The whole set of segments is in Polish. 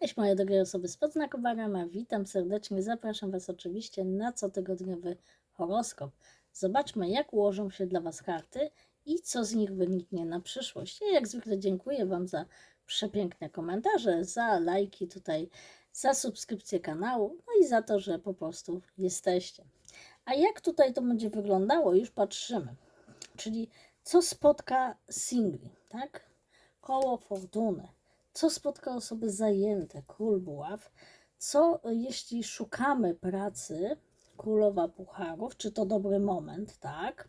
Cześć moje drogie osoby z podznakowania, witam serdecznie, zapraszam Was oczywiście na cotygodniowy horoskop. Zobaczmy jak ułożą się dla Was karty i co z nich wyniknie na przyszłość. Ja jak zwykle dziękuję Wam za przepiękne komentarze, za lajki tutaj, za subskrypcję kanału, no i za to, że po prostu jesteście. A jak tutaj to będzie wyglądało, już patrzymy. Czyli co spotka singli, tak? Koło fortuny co spotka osoby zajęte, król buław, co jeśli szukamy pracy, królowa pucharów, czy to dobry moment, tak?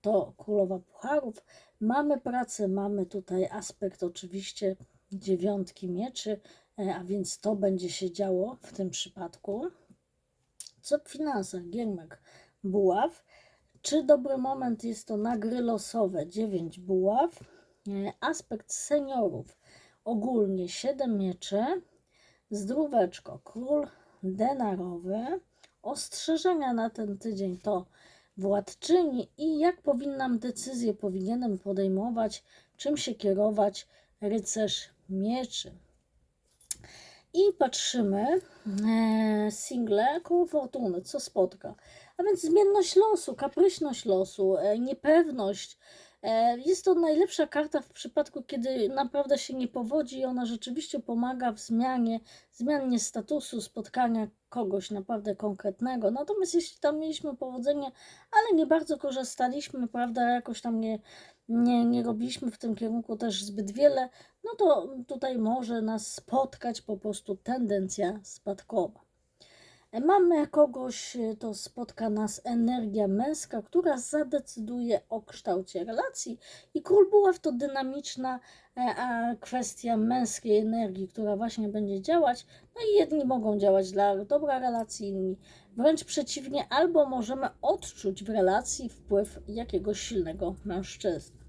To królowa pucharów, mamy pracę, mamy tutaj aspekt oczywiście dziewiątki mieczy, e, a więc to będzie się działo w tym przypadku. Co w finansach, giermek buław, czy dobry moment jest to na gry losowe, 9 buław, e, aspekt seniorów, ogólnie 7 mieczy, zdróweczko, król denarowy, ostrzeżenia na ten tydzień to władczyni i jak powinnam decyzję powinienem podejmować, czym się kierować, rycerz mieczy. I patrzymy, e, single koło fortuny, co spotka. A więc zmienność losu, kapryśność losu, e, niepewność, jest to najlepsza karta w przypadku, kiedy naprawdę się nie powodzi i ona rzeczywiście pomaga w zmianie, zmianie statusu, spotkania kogoś naprawdę konkretnego. Natomiast jeśli tam mieliśmy powodzenie, ale nie bardzo korzystaliśmy, prawda, jakoś tam nie, nie, nie robiliśmy w tym kierunku też zbyt wiele, no to tutaj może nas spotkać po prostu tendencja spadkowa. Mamy kogoś, e, to spotka nas energia męska, która zadecyduje o kształcie relacji i król buław to dynamiczna e, kwestia męskiej energii, która właśnie będzie działać. No i jedni mogą działać dla dobra relacji, inni wręcz przeciwnie, albo możemy odczuć w relacji wpływ jakiegoś silnego mężczyzny.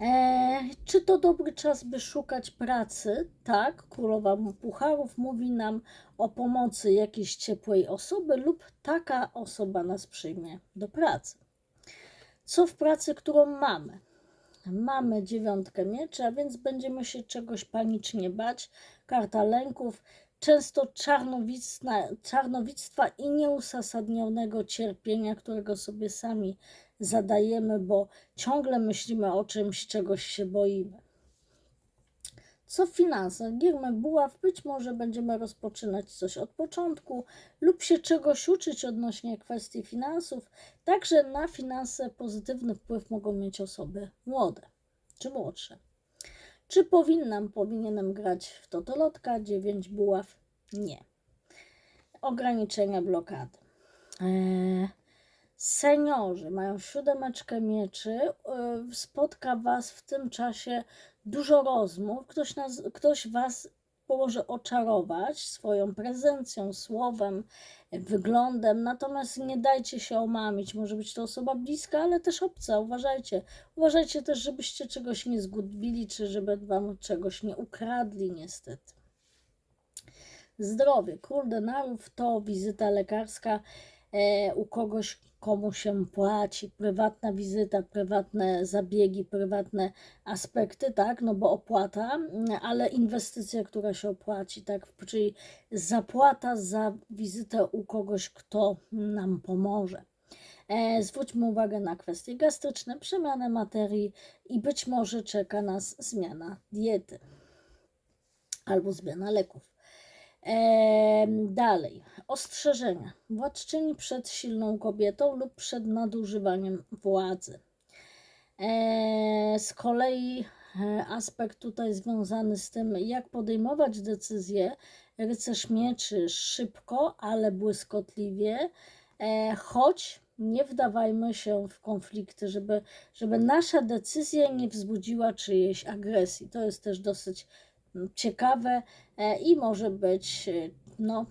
E, czy to dobry czas, by szukać pracy? Tak, królowa Pucharów mówi nam o pomocy jakiejś ciepłej osoby lub taka osoba nas przyjmie do pracy. Co w pracy, którą mamy? Mamy dziewiątkę mieczy, a więc będziemy się czegoś panicznie bać. Karta lęków, często czarnowictwa i nieuzasadnionego cierpienia, którego sobie sami zadajemy, bo ciągle myślimy o czymś, czegoś się boimy. Co w finansach? Buław, być może będziemy rozpoczynać coś od początku lub się czegoś uczyć odnośnie kwestii finansów. Także na finanse pozytywny wpływ mogą mieć osoby młode czy młodsze. Czy powinnam, powinienem grać w totolotka? 9 buław? Nie. Ograniczenia blokady. Eee, seniorzy mają siódemeczkę mieczy. Eee, spotka Was w tym czasie dużo rozmów. Ktoś, nas, ktoś Was może oczarować swoją prezencją, słowem, wyglądem, natomiast nie dajcie się omamić. Może być to osoba bliska, ale też obca. Uważajcie. Uważajcie też, żebyście czegoś nie zgubili, czy żeby Wam czegoś nie ukradli, niestety. Zdrowie. Król denarów to wizyta lekarska e, u kogoś, komu się płaci, prywatna wizyta, prywatne zabiegi, prywatne aspekty, tak, no bo opłata, ale inwestycja, która się opłaci, tak, czyli zapłata za wizytę u kogoś, kto nam pomoże. E, zwróćmy uwagę na kwestie gastryczne, przemianę materii i być może czeka nas zmiana diety albo zmiana leków. Dalej, ostrzeżenia. Władczyni przed silną kobietą lub przed nadużywaniem władzy. Z kolei e, aspekt tutaj związany z tym, jak podejmować decyzje, rycerz mieczy szybko, ale błyskotliwie, e, choć nie wdawajmy się w konflikty, żeby, żeby nasza decyzja nie wzbudziła czyjejś agresji. To jest też dosyć ciekawe e, i może być e, no,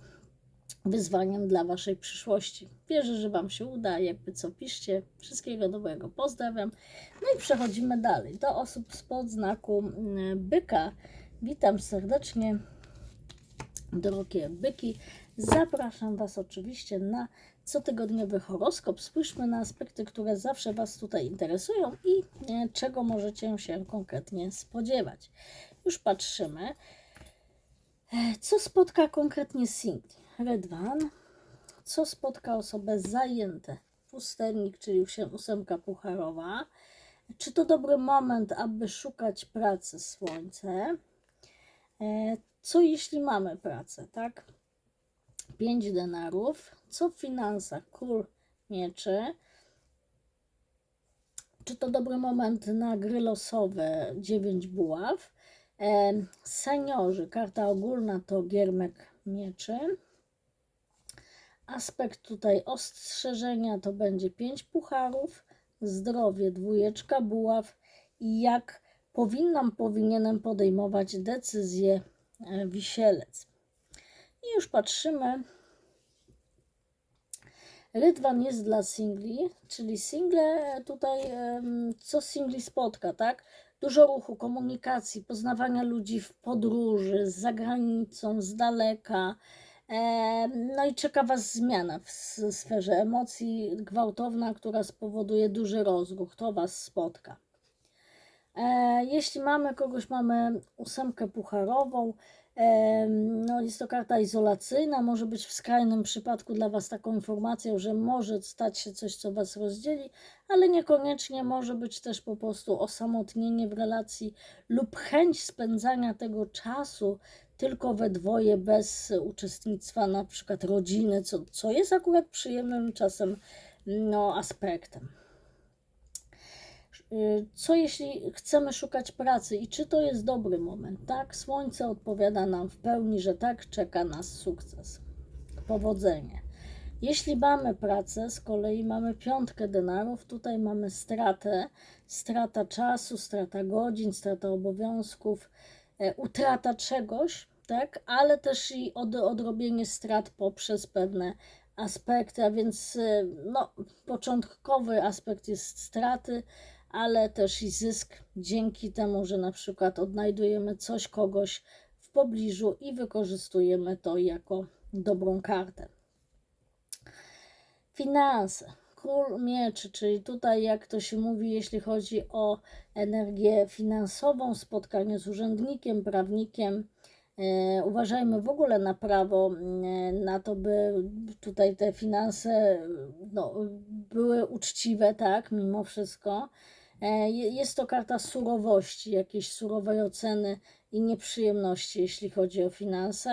wyzwaniem dla Waszej przyszłości. Wierzę, że Wam się uda. Jakby co piszcie. Wszystkiego dobrego. Pozdrawiam. No i przechodzimy dalej. Do osób spod znaku byka. Witam serdecznie. Drogie byki. Zapraszam Was oczywiście na cotygodniowy horoskop. Spójrzmy na aspekty, które zawsze Was tutaj interesują i e, czego możecie się konkretnie spodziewać. Już patrzymy. E, Co spotka konkretnie singli? Redwan. Co spotka osobę zajęte? Pustelnik, czyli ósemka pucharowa. Czy to dobry moment, aby szukać pracy? Słońce. E, Co jeśli mamy pracę, tak? 5 denarów. Co w finansach? Król mieczy. Czy to dobry moment na gry losowe? 9 buław. E, seniorzy, karta ogólna to giermek mieczy. Aspekt tutaj ostrzeżenia to będzie 5 pucharów. Zdrowie, dwójeczka buław. I jak powinnam, powinienem podejmować decyzję e, wisielec. I już patrzymy. Rydwan jest dla singli, czyli single tutaj, em, co singli spotka, tak? Dużo ruchu, komunikacji, poznawania ludzi w podróży, z zagranicą, z daleka. Em, No i czeka Was zmiana w sferze emocji, gwałtowna, która spowoduje duży rozruch. To Was spotka. E, Jeśli mamy kogoś, mamy ósemkę pucharową, no jest to karta izolacyjna, może być w skrajnym przypadku dla Was taką informacją, że może stać się coś, co Was rozdzieli, ale niekoniecznie może być też po prostu osamotnienie w relacji lub chęć spędzania tego czasu tylko we dwoje, bez uczestnictwa na przykład rodziny, co, co jest akurat przyjemnym czasem no, aspektem. Y, Co jeśli chcemy szukać pracy i czy to jest dobry moment? Tak, słońce odpowiada nam w pełni, że tak, czeka nas sukces, powodzenie. Jeśli mamy pracę, z kolei mamy piątkę denarów, tutaj mamy stratę, strata czasu, strata godzin, strata obowiązków, e, utrata czegoś, tak, ale też i od, odrobienie strat poprzez pewne aspekty, a więc e, no, początkowy aspekt jest straty, ale też i zysk dzięki temu, że na przykład odnajdujemy coś, kogoś w pobliżu i wykorzystujemy to jako dobrą kartę. Finanse. Król mieczy, czyli tutaj, jak to się mówi, jeśli chodzi o energię finansową, spotkanie z urzędnikiem, prawnikiem. E, uważajmy w ogóle na prawo, na to, by tutaj te finanse no, były uczciwe, tak, mimo wszystko. E, je- Jest to karta surowości, jakiejś surowej oceny i nieprzyjemności, jeśli chodzi o finanse.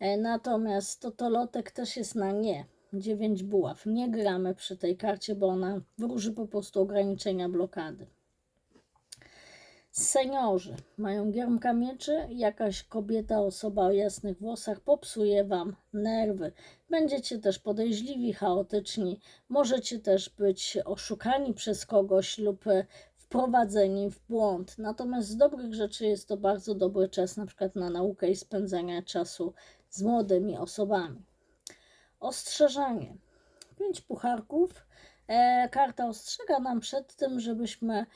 E, Natomiast totolotek też jest na nie. 9 buław. Nie gramy przy tej karcie, bo ona wróży po prostu ograniczenia blokady. Seniorzy mają giermka mieczy, jakaś kobieta, osoba o jasnych włosach popsuje Wam nerwy. Będziecie też podejrzliwi, chaotyczni, możecie też być oszukani przez kogoś lub e, wprowadzeni w błąd. Natomiast z dobrych rzeczy jest to bardzo dobry czas na przykład na naukę i spędzanie czasu z młodymi osobami. Ostrzeżenie. Pięć pucharków. E, karta ostrzega nam przed tym, żebyśmy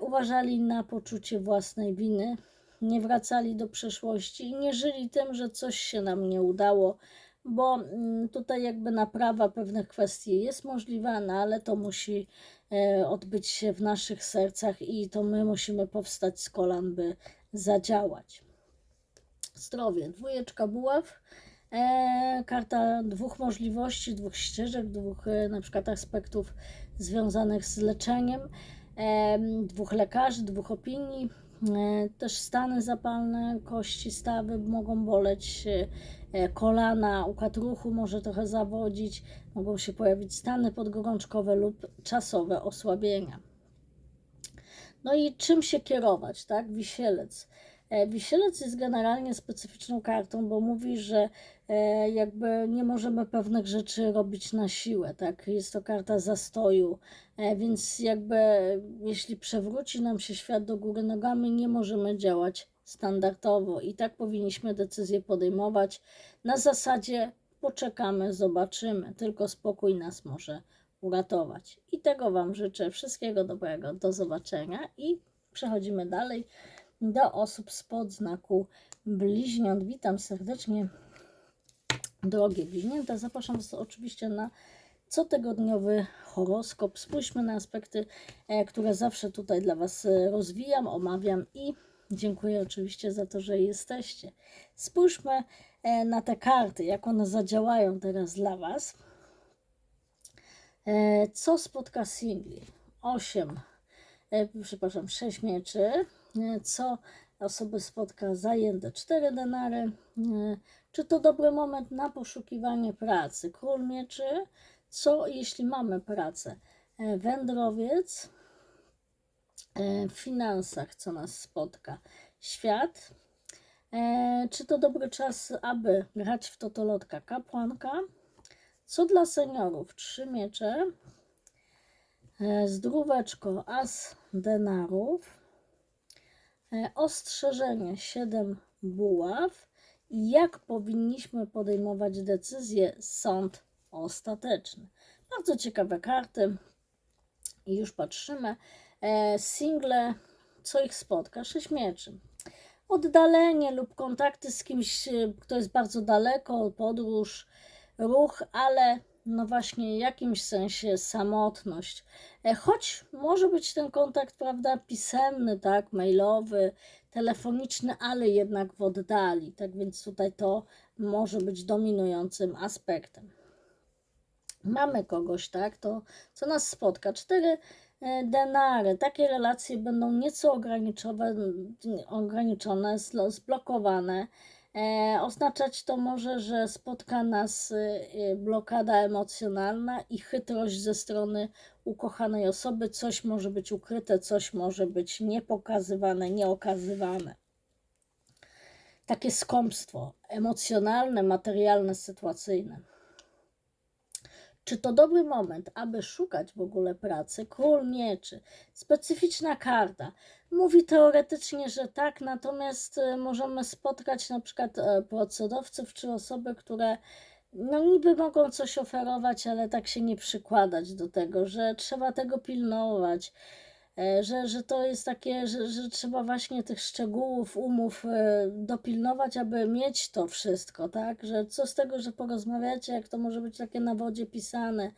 uważali na poczucie własnej winy, nie wracali do przeszłości i nie żyli tym, że coś się nam nie udało, bo mm, tutaj jakby naprawa pewnych kwestii jest możliwa, no ale to musi e, odbyć się w naszych sercach i to my musimy powstać z kolan, by zadziałać. Zdrowie. Dwójeczka buław. E, karta dwóch możliwości, dwóch ścieżek, dwóch e, na przykład aspektów związanych z leczeniem, e, dwóch lekarzy, dwóch opinii. E, też stany zapalne, kości, stawy mogą boleć, e, kolana, układ ruchu może trochę zawodzić, mogą się pojawić stany podgorączkowe lub czasowe osłabienia. No i czym się kierować, tak? Wisielec. E, Wisielec jest generalnie specyficzną kartą, bo mówi, że jakby nie możemy pewnych rzeczy robić na siłę, tak? Jest to karta zastoju, e, więc jakby jeśli przewróci nam się świat do góry nogami, nie możemy działać standardowo i tak powinniśmy decyzje podejmować na zasadzie poczekamy, zobaczymy, tylko spokój nas może uratować. I tego Wam życzę. Wszystkiego dobrego. Do zobaczenia i przechodzimy dalej do osób spod znaku bliźniąt. Witam serdecznie, drogie bliźnięta. Zapraszam Was oczywiście na cotygodniowy horoskop. Spójrzmy na aspekty, e, które zawsze tutaj dla Was e, rozwijam, omawiam i Dziękuję oczywiście za to, że jesteście. Spójrzmy e, na te karty, jak one zadziałają teraz dla Was. Co spotka singli? 8, przepraszam, 6 mieczy. Co osoby spotka zajęte? 4 denary. Czy to dobry moment na poszukiwanie pracy? Król mieczy. Co jeśli mamy pracę? E, Wędrowiec. E, W finansach, co nas spotka? Świat. E, Czy to dobry czas, aby grać w totolotka? Kapłanka. Co dla seniorów? Trzy miecze. Zdróweczko, as denarów. Ostrzeżenie, siedem buław. Jak powinniśmy podejmować decyzje? Sąd ostateczny. Bardzo ciekawe karty. I już patrzymy. E, Single, co ich spotka? Sześć mieczy. Oddalenie lub kontakty z kimś, e, kto jest bardzo daleko, podróż, ruch, ale no właśnie w jakimś sensie samotność. E, Choć może być ten kontakt, prawda, pisemny, tak, mailowy, telefoniczny, ale jednak w oddali. Tak więc tutaj to może być dominującym aspektem. Mamy kogoś, tak, to co nas spotka? Cztery e, denary. Takie relacje będą nieco ograniczone, ograniczone zlo- zblokowane. E, oznaczać to może, że spotka nas e, blokada emocjonalna i chytrość ze strony ukochanej osoby. Coś może być ukryte, coś może być niepokazywane, nieokazywane. Takie skąpstwo emocjonalne, materialne, sytuacyjne. Czy to dobry moment, aby szukać w ogóle pracy? Król mieczy, specyficzna karta. Mówi teoretycznie, że tak, natomiast e, możemy spotkać na przykład e, pracodawców czy osoby, które no niby mogą coś oferować, ale tak się nie przykładać do tego, że trzeba tego pilnować, że, że to jest takie, że, że trzeba właśnie tych szczegółów, umów e, dopilnować, aby mieć to wszystko, tak? Że co z tego, że porozmawiacie, jak to może być takie na wodzie pisane.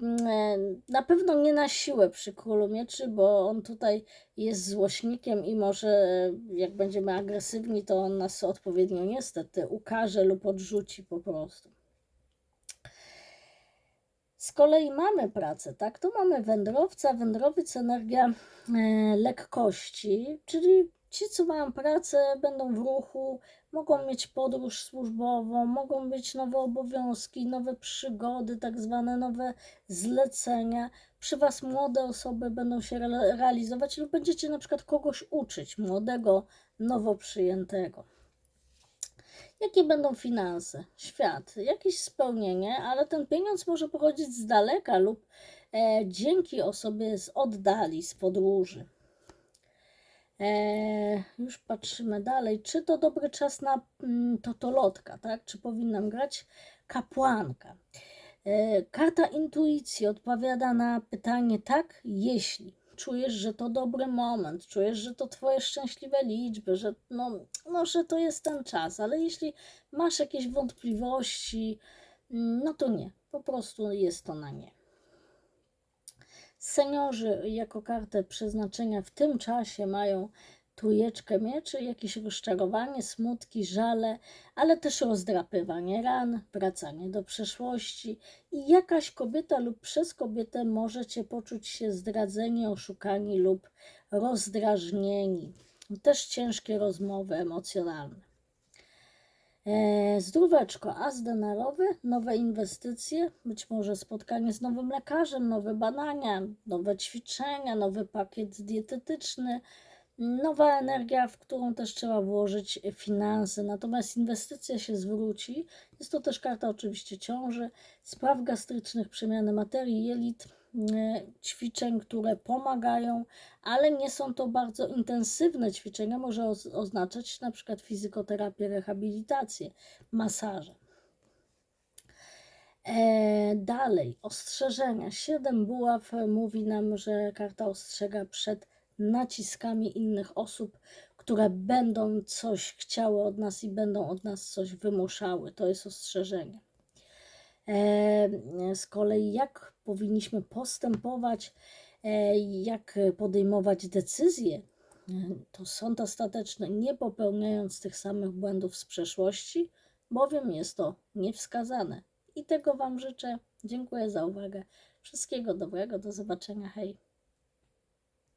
Mm, e, Na pewno nie na siłę przy królu mieczy, bo on tutaj jest złośnikiem i może e, jak będziemy agresywni, to on nas odpowiednio niestety ukaże lub odrzuci po prostu. Z kolei mamy pracę, tak? To mamy wędrowca, wędrowiec energia e, lekkości, czyli ci, co mają pracę, będą w ruchu, mogą mieć podróż służbową, mogą mieć nowe obowiązki, nowe przygody, tak zwane nowe zlecenia. Przy Was młode osoby będą się re- realizować lub będziecie na przykład kogoś uczyć, młodego, nowo przyjętego. Jakie będą finanse? Świat, jakieś spełnienie, ale ten pieniądz może pochodzić z daleka lub e, dzięki osobie z oddali, z podróży. E, już patrzymy dalej. Czy to dobry czas na mm, totolotka, tak? Czy powinnam grać kapłanka? E, karta intuicji odpowiada na pytanie tak, jeśli czujesz, że to dobry moment, czujesz, że to twoje szczęśliwe liczby, że no, no, że to jest ten czas, ale jeśli masz jakieś wątpliwości, mm, no to nie, po prostu jest to na nie. Seniorzy jako kartę przeznaczenia w tym czasie mają trójeczkę mieczy, jakieś rozczarowanie, smutki, żale, ale też rozdrapywanie ran, wracanie do przeszłości i jakaś kobieta lub przez kobietę możecie poczuć się zdradzeni, oszukani lub rozdrażnieni. Też ciężkie rozmowy emocjonalne. E, Zdróweczko, as denarowy, nowe inwestycje, być może spotkanie z nowym lekarzem, nowe badania, nowe ćwiczenia, nowy pakiet dietetyczny, nowa energia, w którą też trzeba włożyć finanse. Natomiast inwestycja się zwróci. Jest to też karta oczywiście ciąży, spraw gastrycznych, przemiany materii, jelit, e, ćwiczeń, które pomagają, ale nie są to bardzo intensywne ćwiczenia. Może oz- oznaczać na przykład fizykoterapię, rehabilitację, masaże. E, dalej, ostrzeżenia. Siedem buław mówi nam, że karta ostrzega przed naciskami innych osób, które będą coś chciały od nas i będą od nas coś wymuszały. To jest ostrzeżenie. E, z kolei, jak powinniśmy postępować, e, jak podejmować decyzje to sąd ostateczny, nie popełniając tych samych błędów z przeszłości, bowiem jest to niewskazane. I tego Wam życzę. Dziękuję za uwagę. Wszystkiego dobrego. Do zobaczenia. Hej.